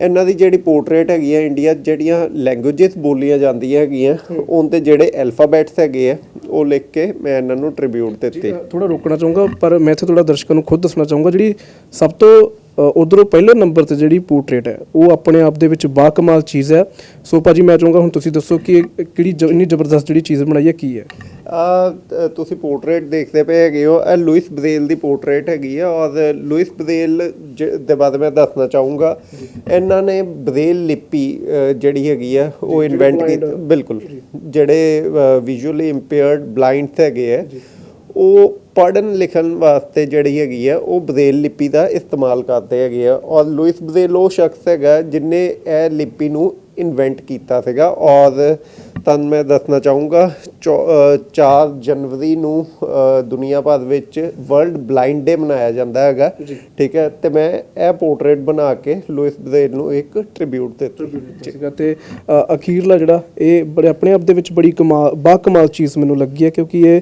ਇਹਨਾਂ ਦੀ ਜਿਹੜੀ ਪੋਰਟਰੇਟ ਹੈਗੀ ਹੈ ਇੰਡੀਆ, ਜਿਹੜੀਆਂ ਲੈਂਗੁਏਜਸ ਬੋਲੀਆਂ ਜਾਂਦੀਆਂ ਹੈਗੀਆਂ, ਉਹਨਾਂ ਤੇ ਜਿਹੜੇ ਅਲਫਾਬੈਟਸ ਹੈਗੇ ਆ, ਉਹ ਲਿਖ ਕੇ ਮੈਂ ਇਹਨਾਂ ਨੂੰ ਟ੍ਰਿਬਿਊਟ ਦਿੱਤੀ। ਥੋੜਾ ਰੋਕਣਾ ਚਾਹੂੰਗਾ, ਪਰ ਮੈਂ ਇੱਥੇ ਥੋੜਾ ਦਰਸ਼ਕਾਂ ਨੂੰ ਖੁਦ ਦੱਸਣਾ ਚਾਹੂੰਗਾ, ਜਿਹੜੀ ਸਭ ਤੋਂ ਉਧਰੋਂ ਪਹਿਲੇ ਨੰਬਰ ਤੇ ਜਿਹੜੀ ਪੋਰਟਰੇਟ ਹੈ, ਉਹ ਆਪਣੇ ਆਪ ਦੇ ਵਿੱਚ ਬਾਕਮਾਲ ਚੀਜ਼ ਹੈ। ਸੋ ਭਾਜੀ, ਮੈਂ ਚਾਹੂੰਗਾ ਹੁਣ ਤੁਸੀਂ ਦੱਸੋ ਕਿ ਇਹ ਕਿਹੜੀ ਜ- ਇੰਨੀ ਜ਼ਬਰਦਸਤ ਜਿਹੜੀ ਚੀਜ਼ ਬਣਾਈ ਹੈ, ਕੀ ਹੈ? ਆ ਤੁਸੀਂ ਪੋਰਟਰੇਟ ਦੇਖਦੇ ਪਏ ਹੈਗੇ ਹੋ। ਇਹ ਲੂਇਸ ਬਰੇਲ ਦੀ ਪੋਰਟਰੇਟ ਹੈਗੀ ਆ ਔਰ ਲੂਇਸ ਬਰੇਲ ਜ- ਦੇ ਬਾਰੇ ਮੈਂ ਦੱਸਣਾ ਚਾਹੂੰਗਾ। ਇਹਨਾਂ ਨੇ ਬਰੇਲ ਲਿਪੀ ਜਿਹੜੀ ਹੈਗੀ ਆ ਉਹ ਇਨਵੈਂਟ ਕੀਤੀ। ਬਿਲਕੁਲ। ਜਿਹੜੇ ਵਿਜ਼ੂਅਲੀ ਇੰਪੇਅਰਡ ਬਲਾਈਂਡਸ ਹੈਗੇ ਆ ਉਹ ਪੜਨ ਲਿਖਣ ਵਾਸਤੇ ਜਿਹੜੀ ਹੈਗੀ ਆ ਉਹ ਬਰੇਲ ਲਿਪੀ ਦਾ ਇਸਤੇਮਾਲ ਕਰਦੇ ਹੈਗੇ ਆ। ਔਰ ਲੂਇਸ ਬਰੇਲ ਉਹ ਸ਼ਖਸ ਹੈਗਾ ਜਿਨੇ ਇਹ ਲਿਪੀ ਨੂੰ ਇਨਵੈਂਟ ਕੀਤਾ ਸੀਗਾ ਔਰ ਤੁਹਾਨੂੰ ਮੈਂ ਦੱਸਣਾ ਚਾਹੂੰਗਾ 4 ਜਨਵਰੀ ਨੂੰ ਦੁਨੀਆ ਭਰ ਵਿੱਚ ਵਰਲਡ ਬਲਾਈਂਡ ਡੇ ਮਨਾਇਆ ਜਾਂਦਾ ਹੈਗਾ। ਠੀਕ ਹੈ ਤੇ ਮੈਂ ਇਹ ਪੋਰਟਰੇਟ ਬਣਾ ਕੇ ਲੂਇਸ ਬ੍ਰੇਲ ਨੂੰ ਇੱਕ ਟ੍ਰਿਬਿਊਟ ਦਿੱਤੀ ਸੀਗਾ ਤੇ ਅਖੀਰਲਾ ਜਿਹੜਾ ਇਹ ਬੜੇ ਆਪਣੇ ਆਪ ਦੇ ਵਿੱਚ ਬੜੀ ਕਮਾਲ ਬਾ ਕਮਾਲ ਚੀਜ਼ ਮੈਨੂੰ ਲੱਗੀ ਹੈ ਕਿਉਂਕਿ ਇਹ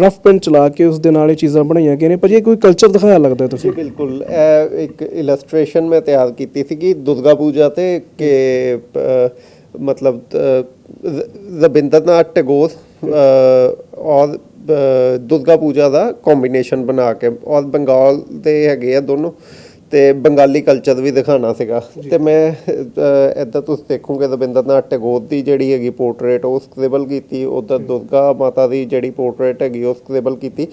ਰਫ ਪੈਨ ਚਲਾ ਕੇ ਉਸ ਦੇ ਨਾਲ ਇਹ ਚੀਜ਼ਾਂ ਬਣਾਈਆਂ ਗਈਆਂ ਨੇ। ਪਰ ਇਹ ਕੋਈ ਕਲਚਰ ਦਿਖਾਇਆ ਲੱਗਦਾ ਤੁਸੀਂ? ਬਿਲਕੁਲ। ਇਹ ਇੱਕ ਇਲਸਟ੍ਰੇਸ਼ਨ ਮੈਂ ਤਿਆਰ ਕੀਤੀ ਸੀਗੀ ਦੁਰਗਾ ਪੂਜਾ ਤੇ ਕਿ ਮਤਲਬ ਅ, ਰ- ਰਵਿੰਦਰਨਾਥ ਟੈਗੋਰ ਔਰ ਦੁਰਗਾ ਪੂਜਾ ਦਾ ਕੰਬੀਨੇਸ਼ਨ ਬਣਾ ਕੇ ਔਰ ਬੰਗਾਲ ਦੇ ਹੈਗੇ ਆ ਦੋਨੋਂ ਤੇ ਬੰਗਾਲੀ ਕਲਚਰ ਵੀ ਦਿਖਾਣਾ ਸੀਗਾ। ਤੇ ਮੈਂ ਇਦਾਂ ਤੁਸੀਂ ਦੇਖੋਗੇ ਰਵਿੰਦਰਨਾਥ ਟੈਗੋਰ ਦੀ ਜਿਹੜੀ ਹੈਗੀ ਪੋਰਟਰੇਟ ਉਹ ਸਕ੍ਰਿਬਲ ਕੀਤੀ ਉਧਰ ਦੁਰਗਾ ਮਾਤਾ ਦੀ ਜਿਹੜੀ ਪੋਰਟਰੇਟ ਹੈਗੀ ਉਹ ਸਕ੍ਰਿਬਲ ਕੀਤੀ।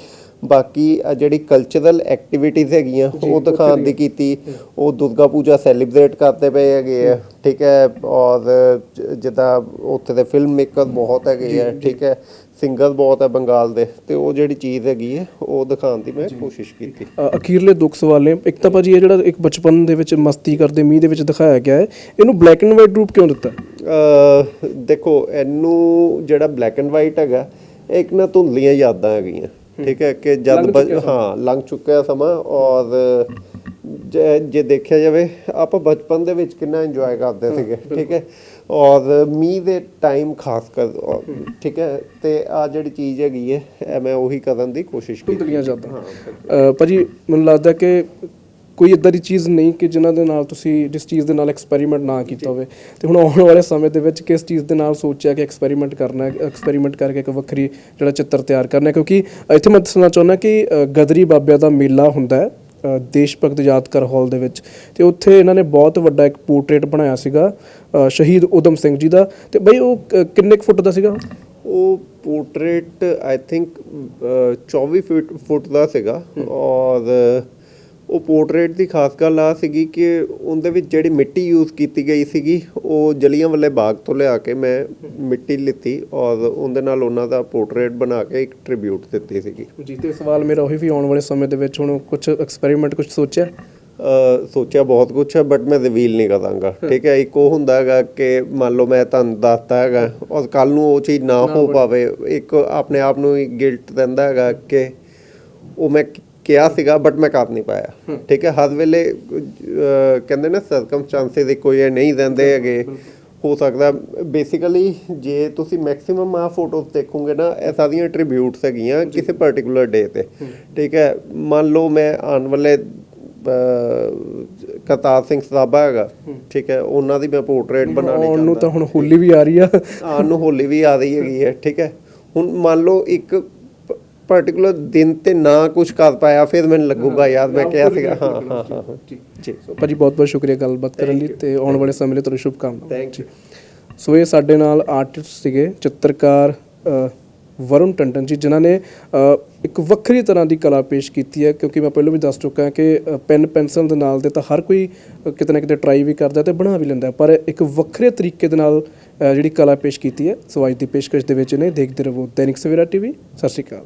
ਬਾਕੀ ਜਿਹੜੀ ਕਲਚਰਲ ਐਕਟੀਵਿਟੀਜ਼ ਹੈਗੀਆਂ ਉਹ ਦਿਖਾਉਣ ਦੀ ਕੀਤੀ ਉਹ ਦੁਰਗਾ ਪੂਜਾ ਸੈਲੀਬ੍ਰੇਟ ਕਰਦੇ ਪਏ ਹੈਗੇ ਆ ਠੀਕ ਹੈ ਔਰ ਜ- ਜਿੱਦਾਂ ਉੱਥੇ ਦੇ ਫਿਲਮ ਮੇਕਰ ਬਹੁਤ ਹੈਗੇ ਆ ਠੀਕ ਹੈ ਸਿੰਗਰ ਬਹੁਤ ਹੈ ਬੰਗਾਲ ਦੇ ਤੇ ਉਹ ਜਿਹੜੀ ਚੀਜ਼ ਹੈਗੀ ਹੈ ਉਹ ਦਿਖਾਉਣ ਦੀ ਮੈਂ ਕੋਸ਼ਿਸ਼ ਕੀਤੀ। ਅ, ਅਖੀਰਲੇ ਦੁੱਖ ਸਵਾਲ ਨੇ ਇੱਕ ਤਾਂ ਭਾਜੀ ਇਹ ਜਿਹੜਾ ਇੱਕ ਬਚਪਨ ਦੇ ਵਿੱਚ ਮਸਤੀ ਕਰਦੇ ਮੀਂਹ ਦੇ ਵਿੱਚ ਦਿਖਾਇਆ ਗਿਆ ਹੈ ਇਹਨੂੰ ਬਲੈਕ ਐਂਡ ਵਾਈਟ ਰੂਪ ਕਿਉਂ ਦਿੱਤਾ? ਅਹ ਦੇਖੋ ਇਹਨੂੰ ਜਿਹੜਾ ਬਲੈਕ ਐਂਡ ਵਾਈਟ ਹੈਗਾ ਇਹ ਇੱਕ ਨਾ ਧੁੰਦਲੀਆਂ ਯਾਦਾਂ ਹੈਗੀਆਂ। ਠੀਕ ਹੈ ਕਿ ਜਦ। ਹਾਂ ਲੰਘ ਚੁੱਕਿਆ ਸਮਾਂ ਔਰ ਜੇ ਜੇ ਦੇਖਿਆ ਜਾਵੇ ਆਪਾਂ ਬਚਪਨ ਦੇ ਵਿੱਚ ਕਿੰਨਾ ਇੰਜੋਏ ਕਰਦੇ ਸੀਗੇ ਠੀਕ ਹੈ? ਔਰ ਮੀਂਹ ਦੇ ਟਾਈਮ ਖਾਸ ਕਰ ਔਰ ਠੀਕ ਹੈ ਤੇ ਆ ਜਿਹੜੀ ਚੀਜ਼ ਹੈਗੀ ਹੈ ਇਹ ਮੈਂ ਉਹੀ ਕਰਨ ਦੀ ਕੋਸ਼ਿਸ਼ ਕੀਤੀ। ਧੁੰਦਲੀਆਂ ਜ਼ਿਆਦਾ ਭਾਜੀ ਮੈਨੂੰ ਲੱਗਦਾ ਕਿ ਕੋਈ ਇਦਾਂ ਦੀ ਚੀਜ਼ ਨਹੀਂ ਕਿ ਜਿਨ੍ਹਾਂ ਦੇ ਨਾਲ ਤੁਸੀਂ ਜਿਸ ਚੀਜ਼ ਦੇ ਨਾਲ ਐਕਸਪੈਰੀਮੈਂਟ ਨਾ ਕੀਤਾ ਹੋਵੇ। ਤੇ ਹੁਣ ਆਉਣ ਵਾਲੇ ਸਮੇਂ ਦੇ ਵਿੱਚ ਕਿਸ ਚੀਜ਼ ਦੇ ਨਾਲ ਸੋਚਿਆ ਕਿ ਐਕਸਪੈਰੀਮੈਂਟ ਕਰਨਾ ਹੈ ਐਕਸਪੈਰੀਮੈਂਟ ਕਰਕੇ ਇੱਕ ਵੱਖਰੀ ਜਿਹੜਾ ਚਿੱਤਰ ਤਿਆਰ ਕਰਨਾ ਹੈ ਕਿਉਂਕਿ ਇੱਥੇ ਮੈਂ ਦੱਸਣਾ ਚਾਹੁੰਦਾ ਕਿ ਅ, ਗਦਰੀ ਬਾਬਿਆਂ ਦਾ ਮੇਲਾ ਹੁੰਦਾ ਹੈ ਅ, ਦੇਸ਼ ਭਗਤ ਯਾਦਗਾਰ ਹਾਲ ਦੇ ਵਿੱਚ। ਤੇ ਉੱਥੇ ਇਹਨਾਂ ਨੇ ਬਹੁਤ ਵੱਡਾ ਇੱਕ ਪੋਰਟਰੇਟ ਬਣਾਇਆ ਸੀਗਾ ਅ, ਸ਼ਹੀਦ ਉਦਮ ਸਿੰਘ ਜੀ ਦਾ। ਤੇ ਬਈ ਉਹ ਕ- ਕਿੰਨੇ ਕੁ ਫੁੱਟ ਦਾ ਸੀਗਾ? ਉਹ ਪੋਰਟਰੇਟ ਆਈ ਥਿੰਕ 24 ਫੁੱਟ ਫੁੱਟ ਦਾ ਸੀਗਾ। ਔਰ ਉਹ ਪੋਰਟਰੇਟ ਦੀ ਖਾਸ ਗੱਲ ਆ ਸੀਗੀ ਕਿ ਉਹਦੇ ਵਿੱਚ ਜਿਹੜੀ ਮਿੱਟੀ ਯੂਜ਼ ਕੀਤੀ ਗਈ ਸੀਗੀ ਉਹ ਜਲੀਆਂ ਵਾਲੇ ਬਾਗ ਤੋਂ ਲਿਆ ਕੇ ਮੈਂ ਮਿੱਟੀ ਲਿੱਤੀ ਔਰ ਉਹਦੇ ਨਾਲ ਉਹਨਾਂ ਦਾ ਪੋਰਟਰੇਟ ਬਣਾ ਕੇ ਇੱਕ ਟ੍ਰਿਬਿਊਟ ਦਿੱਤੀ ਸੀਗੀ। ਜੀ ਤੇ ਸਵਾਲ ਮੇਰਾ ਉਹੀ ਵੀ ਆਉਣ ਵਾਲੇ ਸਮੇਂ ਦੇ ਵਿੱਚ ਹੁਣ ਕੁਝ ਐਕਸਪੈਰੀਮੈਂਟ ਕੁਝ ਸੋਚਿਆ? ਸੋਚਿਆ ਬਹੁਤ ਕੁਝ ਹੈ ਬਟ ਮੈਂ ਰਿਵੀਲ ਨਹੀਂ ਕਰਾਂਗਾ ਠੀਕ ਹੈ ਇੱਕ ਉਹ ਹੁੰਦਾ ਹੈਗਾ ਕਿ ਮੰਨ ਲਓ ਮੈਂ ਤੁਹਾਨੂੰ ਦੱਸਤਾ ਹੈਗਾ ਔਰ ਕੱਲ ਨੂੰ ਉਹ ਚੀਜ਼ ਨਾ ਹੋ ਪਾਵੇ ਇੱਕ ਆਪਣੇ ਆਪ ਨੂੰ ਗਿਲਟ ਰਹਿੰਦਾ ਹੈਗਾ ਕਿ ਉਹ ਮੈਂ ਕਿਹਾ ਸੀਗਾ ਬਟ ਮੈਂ ਕਰ ਨਹੀਂ ਪਾਇਆ। ਠੀਕ ਹੈ ਹਰ ਵੇਲੇ ਕਹਿੰਦੇ ਨੇ ਸਰਕਮਸਟੈਂਸਸ ਦੇ ਕੋਈ ਇਹ ਨਹੀਂ ਰਹਿੰਦੇ ਹੈਗੇ। ਹੋ ਸਕਦਾ ਬੇਸਿਕਲੀ ਜੇ ਤੁਸੀਂ ਮੈਕਸਿਮਮ ਆ ਫੋਟੋਜ਼ ਦੇਖੋਗੇ ਨਾ ਇਹ ਸਾਰੀਆਂ ਟ੍ਰਿਬਿਊਟਸ ਹੈਗੀਆਂ ਕਿਸੇ ਪਾਰਟਿਕੂਲਰ ਡੇ ਤੇ। ਠੀਕ ਹੈ ਮੰਨ ਲਓ ਮੈਂ ਆਉਣ ਵਾਲੇ ਅਹ, ਕਰਤਾਰ ਸਿੰਘ ਸਰਾਭਾ ਹੈਗਾ। ਠੀਕ ਹੈ ਉਹਨਾਂ ਦੀ ਮੈਂ ਪੋਰਟਰੇਟ ਨੂੰ ਚਾਹੁੰਦਾ। ਤਾਂ ਹੁਣ ਹੋਲੀ ਵੀ ਆ ਰਹੀ ਆ। ਆਉਣ ਨੂੰ ਹੋਲੀ ਵੀ ਆ ਰਹੀ ਹੈਗੀ ਹੈ। ਠੀਕ ਹੈ ਹੁਣ ਮੰਨ ਲਓ ਇੱਕ ਪਾਰਟਿਕੂਲਰ ਦਿਨ ਤੇ ਨਾ ਕੁਝ ਕਰ ਪਾਇਆ ਫਿਰ ਮੈਨੂੰ ਲੱਗੂਗਾ ਯਾਰ ਮੈਂ ਕਿਹਾ ਸੀਗਾ। ਹਾਂ ਹਾਂ ਹਾਂ। ਹਾਂ। ਜੀ। ਸੋ ਭਾਜੀ ਬਹੁਤ ਬਹੁਤ ਸ਼ੁਕਰੀਆ ਗੱਲਬਾਤ ਕਰਨ ਲਈ ਤੇ ਆਉਣ ਵਾਲੇ ਸਮੇਂ ਲਈ ਤੁਹਾਨੂੰ ਸ਼ੁਭ ਕਾਮਨਾਵਾਂ। ਥੈਂਕ ਯੂ ਸੋ ਇਹ ਸਾਡੇ ਨਾਲ ਆਰਟਿਸਟ ਸੀਗੇ ਚਿੱਤਰਕਾਰ ਵਰੁਣ ਟੰਡਨ ਜੀ ਜਿਨ੍ਹਾਂ ਨੇ ਇੱਕ ਵੱਖਰੀ ਤਰ੍ਹਾਂ ਦੀ ਕਲਾ ਪੇਸ਼ ਕੀਤੀ ਹੈ ਕਿਉਂਕਿ ਮੈਂ ਪਹਿਲਾਂ ਵੀ ਦੱਸ ਚੁੱਕਾ ਕਿ ਪੈਨ ਪੈਨਸਲ ਦੇ ਨਾਲ ਦੇ ਤਾਂ ਹਰ ਕੋਈ ਕਿਤੇ ਨਾ ਕਿਤੇ ਟਰਾਈ ਵੀ ਕਰਦਾ ਤੇ ਬਣਾ ਵੀ ਲੈਂਦਾ। ਪਰ ਇੱਕ ਵੱਖਰੇ ਤਰੀਕੇ ਦੇ ਨਾਲ ਜਿਹੜੀ ਕਲਾ ਪੇਸ਼ ਕੀਤੀ ਹੈ। ਸੋ ਅੱਜ ਦੀ ਪੇਸ਼ਕਸ਼ ਦੇ ਵਿੱਚ ਨੇ ਦੇਖਦੇ ਰਹੋ ਦੈਨਿਕ ਸਵੇਰਾ ਟੀਵੀ। ਸਤਿ ਸ਼੍ਰੀ ਅਕਾਲ।